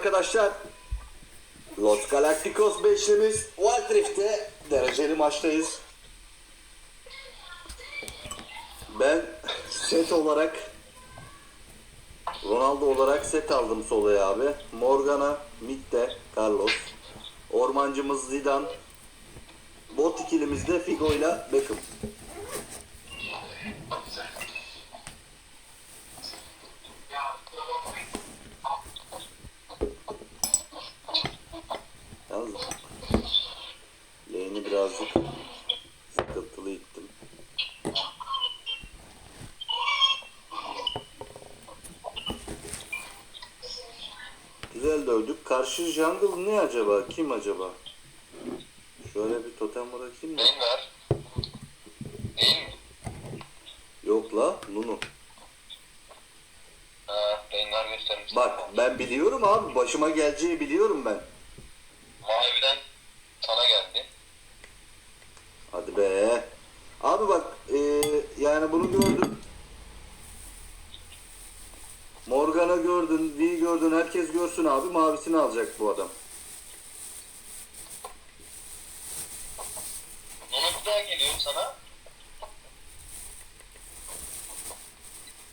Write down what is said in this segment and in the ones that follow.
arkadaşlar. Los Galacticos beşlimiz Wild Rift'te dereceli maçtayız. Ben set olarak Ronaldo olarak set aldım solaya abi. Morgana, Mitte, Carlos. Ormancımız Zidane. Bot ikilimizde Figo ile Beckham. Güzel dövdük. Karşı jungle ne acaba? Kim acaba? Şöyle bir totem bırakayım da. Neyin var? Neyin? Yok la Nunu. Ha, Rengar göstermiş. Bak ben biliyorum abi. Başıma geleceği biliyorum ben. Maviden sana geldi. Hadi be. Abi bak eee, yani bunu gördüm. Morgana gördün, V gördün, herkes abi. Mavisini alacak bu adam. Nonuk daha geliyor sana.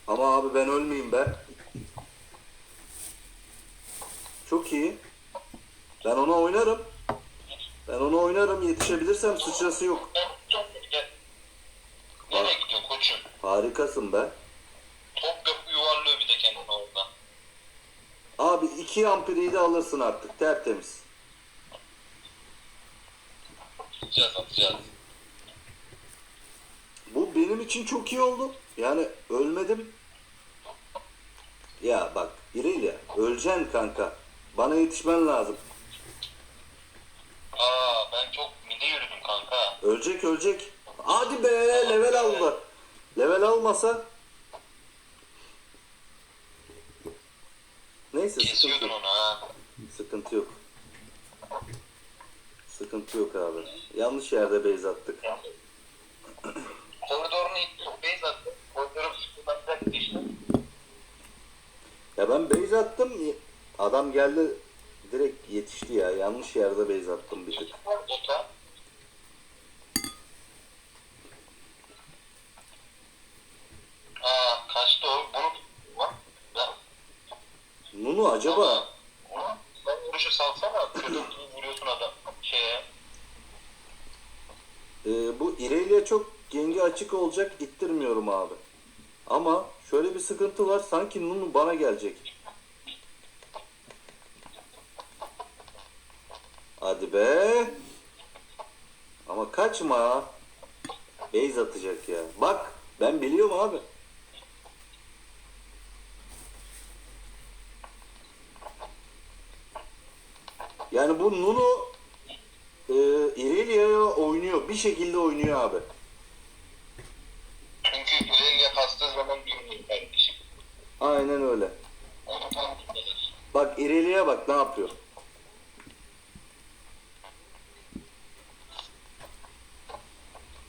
Ama abi ben ölmeyeyim be. Çok iyi. Ben ona oynarım. Ben ona oynarım. Yetişebilirsem sıçrası yok. Nereye gidiyor koçum? Harikasın be. 2 amperiyi de alırsın artık. Tertemiz. Atacağız atacağız. Bu benim için çok iyi oldu. Yani ölmedim. Ya bak İrelia öleceksin kanka. Bana yetişmen lazım. Aa ben çok mide yürüdüm kanka. Ölecek ölecek. Hadi be level aldı. Level almasa Neyse sıkıntı Kesiyordun yok. onu ha. Sıkıntı yok. Sıkıntı yok abi. Yanlış yerde base attık. Koridorunu ittim. Base attım. Koridoru sıkıntı işte. Ya ben base attım. Adam geldi direkt yetişti ya. Yanlış yerde base attım bir tık. Bota. Aa kaçtı o. Bunu Bak, ben Nunu acaba Ulan, Sen vuruşu salsana. Kötü gibi vuruyorsun adam. Şeye. e, bu İrelia çok gengi açık olacak ittirmiyorum abi. Ama şöyle bir sıkıntı var. Sanki Nunu bana gelecek. Hadi be. Ama kaçma. Base atacak ya. Bak ben biliyorum abi. Yani bu Nuno e, Irelia'ya oynuyor. Bir şekilde oynuyor abi. Çünkü ileriye kastığı zaman durmuyor kardeşim. Aynen öyle. Bak İrelia'ya bak ne yapıyor.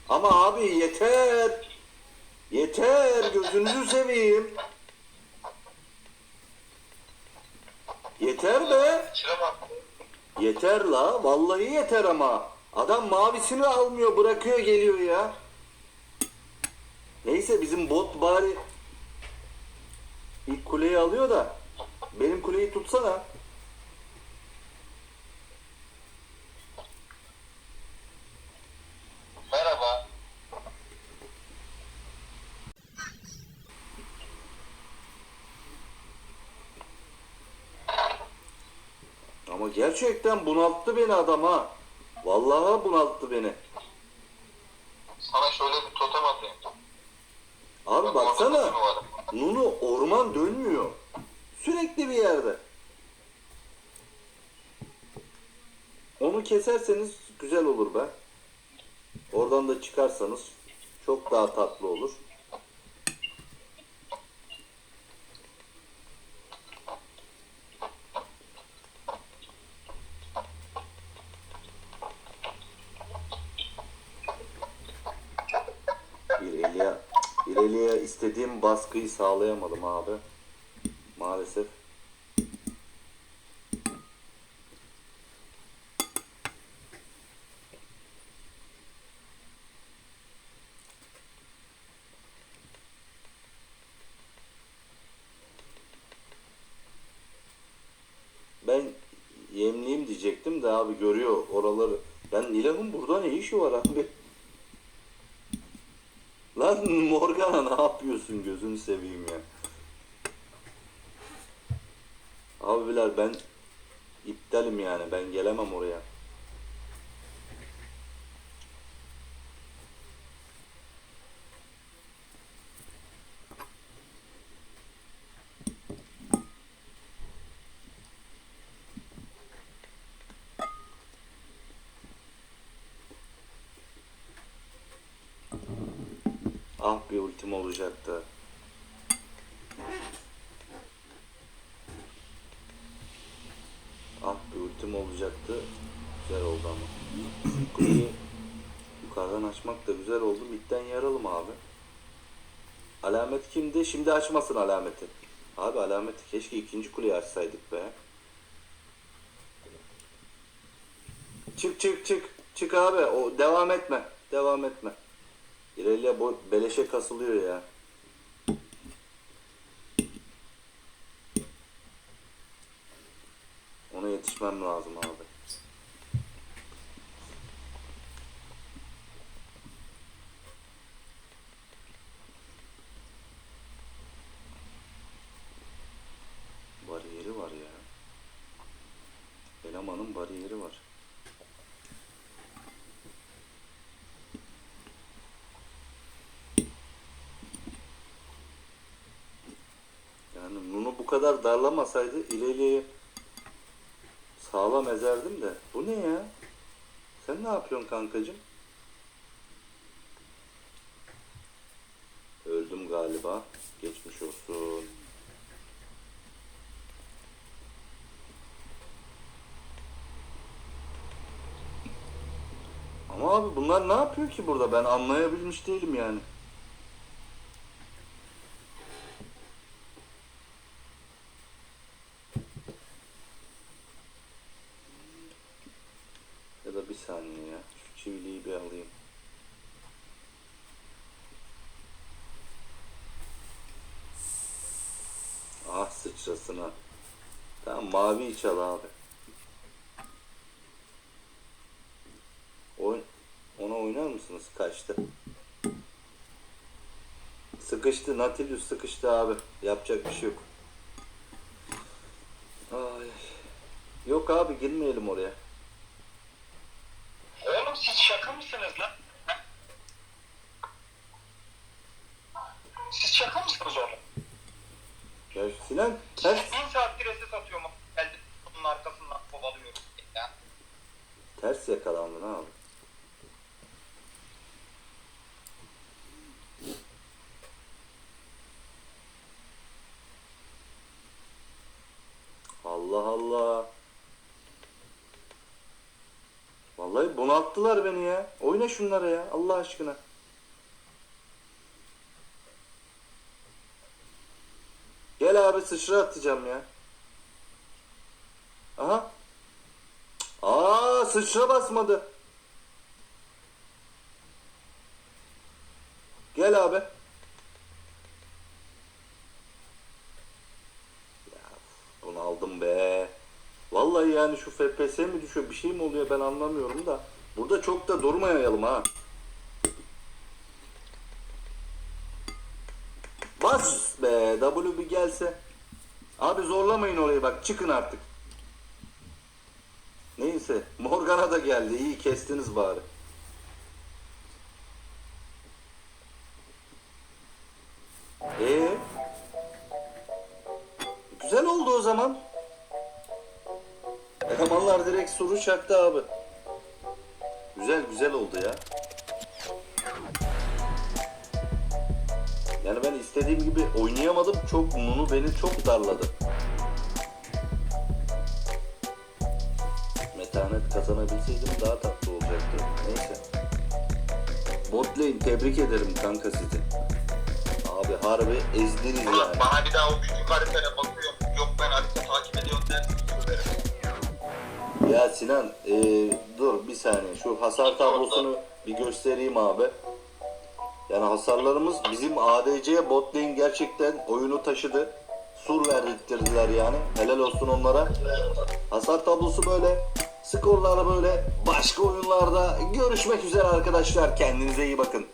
Ama abi yeter. Yeter gözünüzü seveyim. Yeter be. Şuna bak. Yeter la. Vallahi yeter ama. Adam mavisini almıyor bırakıyor geliyor ya. Neyse bizim bot bari ilk kuleyi alıyor da benim kuleyi tutsana. Ama gerçekten bunalttı beni adam ha. Vallahi bunalttı beni. Sana şöyle bir totem atayım. Abi Bak, baksana. Nunu orman dönmüyor. Sürekli bir yerde. Onu keserseniz güzel olur be. Oradan da çıkarsanız çok daha tatlı olur. Leli'ye istediğim baskıyı sağlayamadım abi. Maalesef. Ben yemliyim diyecektim de abi görüyor oraları. Ben Nilah'ın burada ne işi var abi? Lan Morgana ne yapıyorsun gözünü seveyim ya. Abiler ben iptalim yani ben gelemem oraya. Ah bir ultim olacaktı. Ah bir ultim olacaktı. Güzel oldu ama. Kuleyi yukarıdan açmak da güzel oldu. Midden yaralım abi. Alamet kimdi? Şimdi açmasın alameti. Abi alameti keşke ikinci kuleyi açsaydık be. Çık çık çık. Çık abi. O devam etme. Devam etme. İrelia bu beleşe kasılıyor ya. Ona yetişmem lazım abi. Bariyeri var ya. Elemanın bariyeri var. Yani Nuno bu kadar darlamasaydı ileriye sağlam ezerdim de. Bu ne ya? Sen ne yapıyorsun kankacığım? Öldüm galiba. Geçmiş olsun. Ama abi bunlar ne yapıyor ki burada? Ben anlayabilmiş değilim yani. Saniye ya. Şu çiviliği bir alayım. Ah sıçrasına. Tamam mavi çal abi. Oyn ona oynar mısınız? Kaçtı. Sıkıştı. Nautilus sıkıştı abi. Yapacak bir şey yok. Ay. Yok abi girmeyelim oraya. Ters yakalandın abi. Allah Allah. Vallahi bunalttılar beni ya. Oyna şunlara ya Allah aşkına. Gel abi sıçra atacağım ya. Aha. Aa sıçra basmadı. Gel abi. Ya bunu aldım be. Vallahi yani şu FPS mi düşüyor bir şey mi oluyor ben anlamıyorum da. Burada çok da durmayalım ha. Bas be W bir gelse. Abi zorlamayın orayı bak çıkın artık. Neyse Morgana da geldi iyi kestiniz bari. Ee? Güzel oldu o zaman. Elemanlar direkt soru çaktı abi. Güzel güzel oldu ya. Yani ben istediğim gibi oynayamadım. Çok Nunu beni çok darladı. Kazanabilseydim daha tatlı olacaktı. Neyse. Bot lane tebrik ederim kanka sizi. Abi harbi ezdiniz Ulan yani. bana bir daha o küçük haritaya bakıyorum. Yok ben harita takip ediyorum dersin. Ya Sinan eee, dur bir saniye şu hasar tablosunu bir göstereyim abi. Yani hasarlarımız bizim ADC bot lane gerçekten oyunu taşıdı. Sur verdirttirdiler yani. Helal olsun onlara. Hasar tablosu böyle. Skorlarla böyle başka oyunlarda görüşmek üzere arkadaşlar. Kendinize iyi bakın.